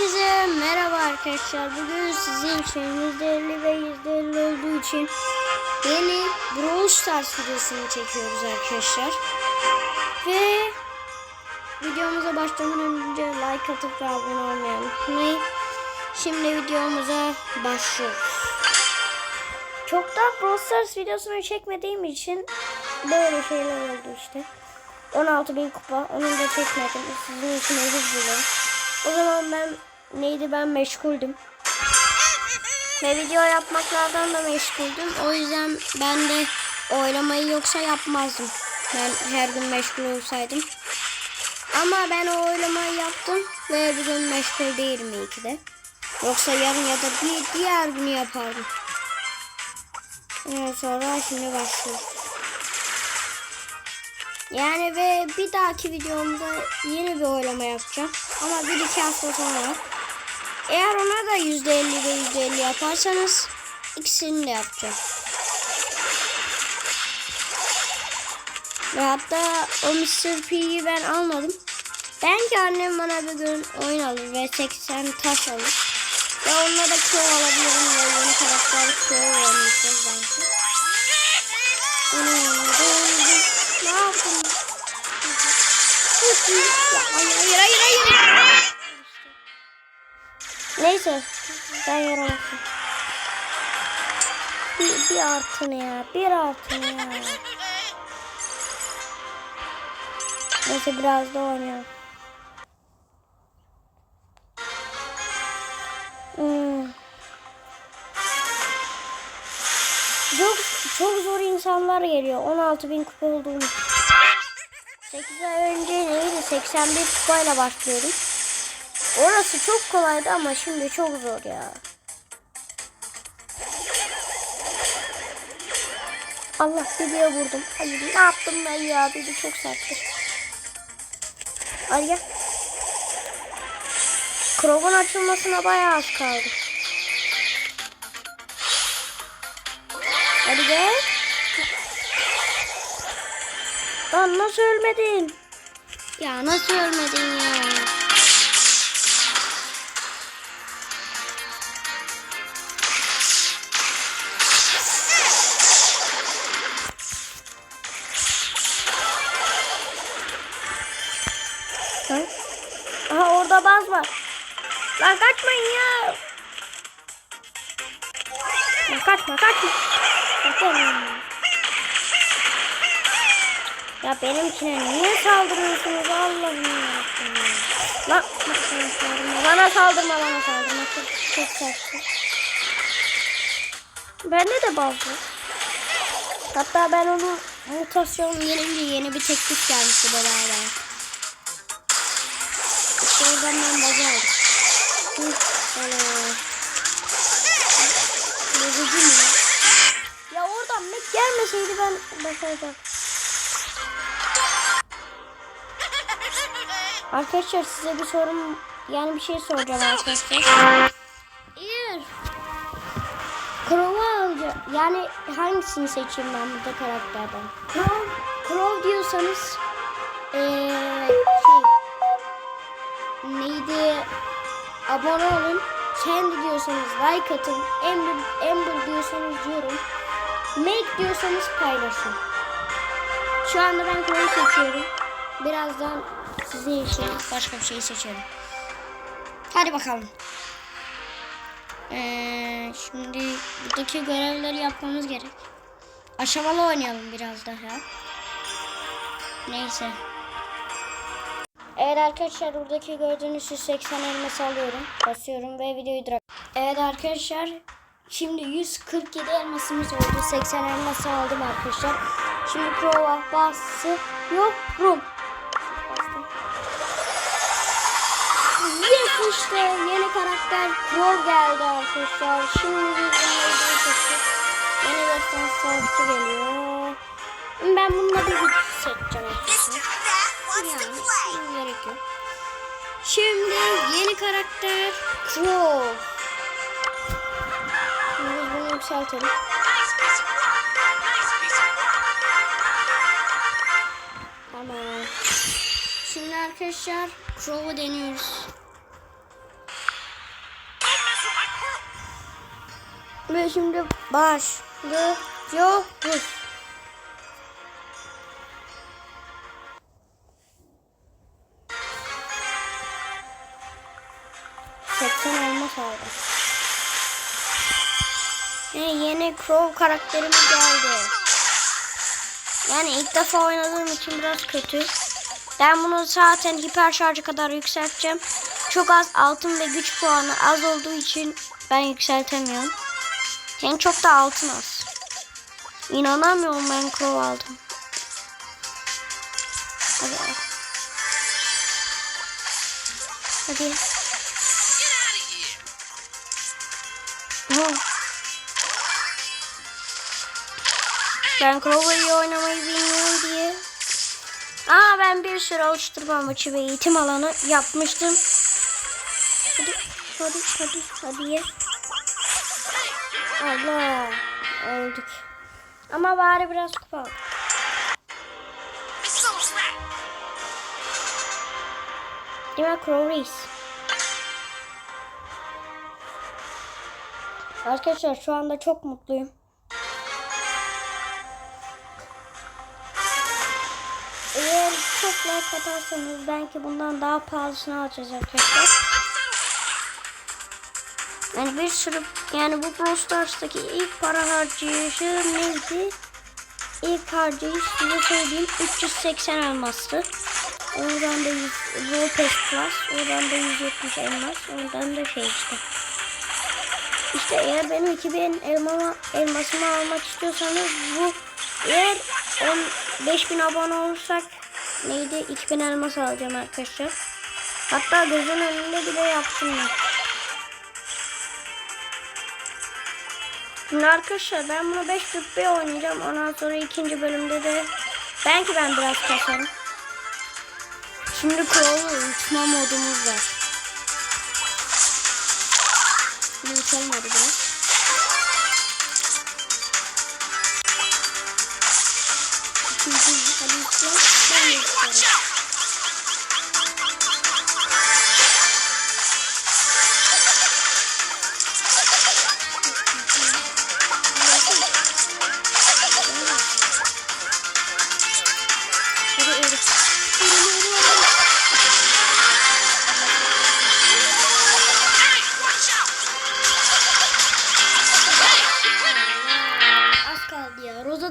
Herkese merhaba arkadaşlar. Bugün sizin için %50 ve %50 olduğu için yeni Brawl Stars videosunu çekiyoruz arkadaşlar. Ve videomuza başlamadan önce like atıp ve abone olmayı unutmayın. Şimdi videomuza başlıyoruz. Çok da Brawl Stars videosunu çekmediğim için böyle şeyler oldu işte. 16 bin kupa. Onu da çekmedim. Sizin için özür dilerim. O zaman ben neydi ben meşguldüm. Ve video yapmaklardan da meşguldüm. O yüzden ben de oylamayı yoksa yapmazdım. Ben her gün meşgul olsaydım. Ama ben o oylamayı yaptım ve bugün meşgul değilim iyi ki de. Yoksa yarın ya da bir diğer günü yapardım. Evet, sonra şimdi başlıyoruz. Yani ve bir dahaki videomda yeni bir oylama yapacağım. Ama bir iki hafta sonra. Eğer ona da %50 ve %50 yaparsanız ikisini de yapacağım. Ve hatta o Mr. P'yi ben almadım. Belki annem bana bir gün oyun alır ve 80 taş alır. Ve onunla da Crow alabilirim ve yeni karakter Crow oynayacağız. Neyse. Ben yaramazsın. Bir, bir artı ne ya? Bir artı ne ya? Neyse biraz da oynayalım. Hmm. Çok, çok zor insanlar geliyor. 16 bin kupa olduğum 8 ay önce neydi? 81 kupayla başlıyordum. Orası çok kolaydı ama şimdi çok zor ya. Allah dibiye vurdum. Hayır ne yaptım ben ya? Biri çok sertti. Hadi gel. Krog'un açılmasına bayağı az kaldı. Hadi gel. Lan nasıl ölmedin? Ya nasıl ölmedin ya? Lan. Aha orada baz var. Lan kaçmayın ya. Lan kaçma kaçma. Ya benimkine niye saldırıyorsunuz Allah'ım ya. Lan bana saldırma bana saldırma çok, çok sertsin. Bende de bazı. Hatta ben onu mutasyon gelince yeni bir teklif gelmişti beraber. İşte oradan ben Böyle. Bozucu mu? Ya oradan Mac gelmeseydi ben başaracaktım. Arkadaşlar size bir sorum yani bir şey soracağım arkadaşlar. Eğer Crow'u alacağım. Yani hangisini seçeyim ben burada karakterden? Crow, Crow diyorsanız ee, neydi abone olun. Kendi diyorsanız like atın. Ember, Ember diyorsanız yorum. Make diyorsanız paylaşın. Şu anda ben Crow'u seçiyorum. Birazdan sizin için başka bir şey seçelim. Hadi bakalım. Ee, şimdi buradaki görevleri yapmamız gerek. Aşamalı oynayalım biraz daha. Neyse. Evet arkadaşlar buradaki gördüğünüz 180 elması alıyorum. Basıyorum ve videoyu durak. Evet arkadaşlar. Şimdi 147 elmasımız oldu. 80 elması aldım arkadaşlar. Şimdi prova basıyorum. Bastım. Yes işte yeni karakter Crow geldi arkadaşlar. Şimdi bunları seçtik. Yeni gösteren savaşçı geliyor. Ben bununla bir güç seçeceğim arkadaşlar. Yani yapmanız gerekiyor. Şimdi yeni karakter Crow. Şimdi bunu yükseltelim. Ama şimdi arkadaşlar Crow'u deniyoruz. Ve şimdi başlıyoruz. Seksen elmas aldım. Ve yeni Crow karakterimiz geldi. Yani ilk defa oynadığım için biraz kötü. Ben bunu zaten hiper şarjı kadar yükselteceğim. Çok az altın ve güç puanı az olduğu için ben yükseltemiyorum. En çok da altın az. İnanamıyorum ben Crow aldım. Hadi al. Hadi. Ben iyi oynamayı bilmiyorum diye. Aa ben bir sürü alıştırma maçı ve eğitim alanı yapmıştım. Hadi hadi hadi hadi ye. Allah öldük. Ama bari biraz kupa aldık. Değil mi Crow Reis? Arkadaşlar şu anda çok mutluyum. Çok like atarsanız belki bundan daha pahalısını alacağız arkadaşlar. Yani bir sürü yani bu Brawl Stars'taki ilk para harcayışı neydi? İlk harcayış size söyleyeyim 380 elmastı. Oradan da 100 Brawl Pass Plus, oradan da 170 elmas, oradan da şey işte. İşte eğer benim 2000 elmama, elmasımı almak istiyorsanız bu eğer 10 5000 abone olursak neydi 2000 elmas alacağım arkadaşlar. Hatta gözün önünde bile yaptım ben. Şimdi arkadaşlar ben bunu 5 rütbe oynayacağım. Ondan sonra ikinci bölümde de belki ben biraz kasarım. Şimdi Crow'la uçma modumuz var. Şimdi uçalım hadi biraz.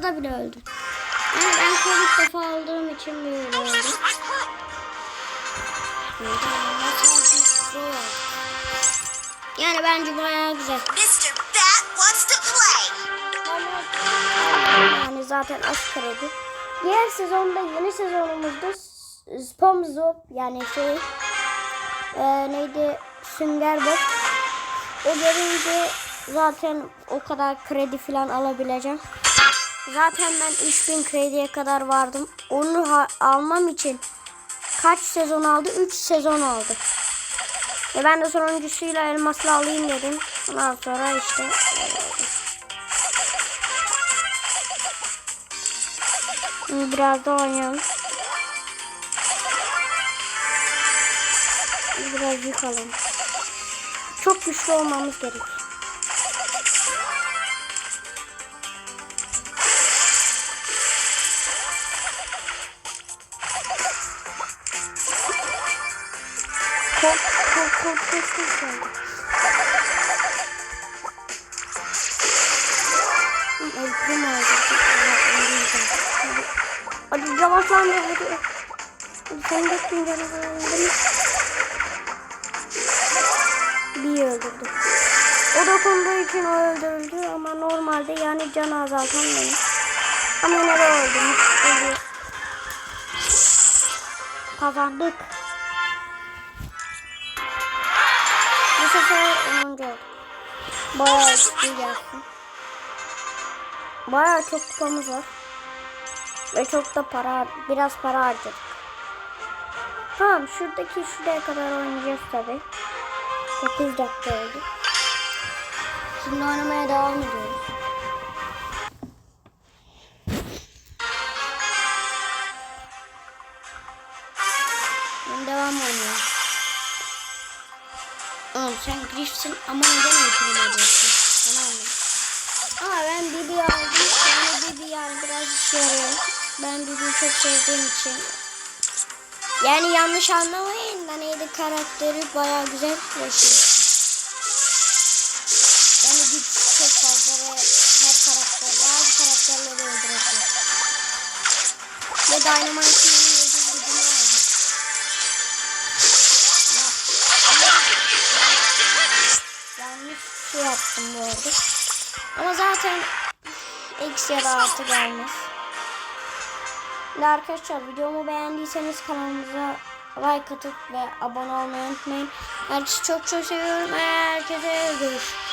Kaldı ya. Roza da bile öldü. Yani ben Covid defa aldığım için böyle oldu. Yani bence bayağı güzel. Yani zaten az kredi. Diğer sezonda yeni sezonumuzda S- Spam Zop yani şey e, neydi Sünger Bob. O gelince zaten o kadar kredi falan alabileceğim. Zaten ben 3000 krediye kadar vardım. Onu almam için kaç sezon aldı? 3 sezon aldı. Ve ben de sonuncusuyla elmasla alayım dedim. Ondan sonra işte. Şimdi Biraz da oynayalım. Biraz yıkalım. Çok güçlü olmamız gerek. Kork, kork, kork, kork, kork, kork. El primo oldu. Hadi. Yavaşlan be hadi. Sen de kim canavarın Bir öldürdü. O dokunduğu için o öldürüldü ama normalde yani canı azaltan benim. Ama de öldüm. Kazandık. Sefer 10. olduk. Bayağı iyi gelsin. Bayağı çok kupamız var. Ve çok da para, biraz para harcadık. Tamam şuradaki şuraya kadar oynayacağız tabi. 9 dakika oldu. Şimdi oynamaya devam ediyoruz. Griff'sin ama neden ediyorsun? Onu anlamadım. Ama ben Bibi aldım. Yani Bibi yani biraz işe yarıyor. Ben Bibi'yi çok sevdiğim için. Yani yanlış anlamayın da neydi karakteri bayağı güzel şey. Yani güç çok fazla ve her karakter bazı karakterleri öldürebiliyor. Ve Dynamite'in şey yaptım bu arada. Ama zaten eksi ya da artı gelmez. Şimdi arkadaşlar videomu beğendiyseniz kanalımıza like atıp ve abone olmayı unutmayın. Herkesi çok çok seviyorum. Herkese görüşürüz.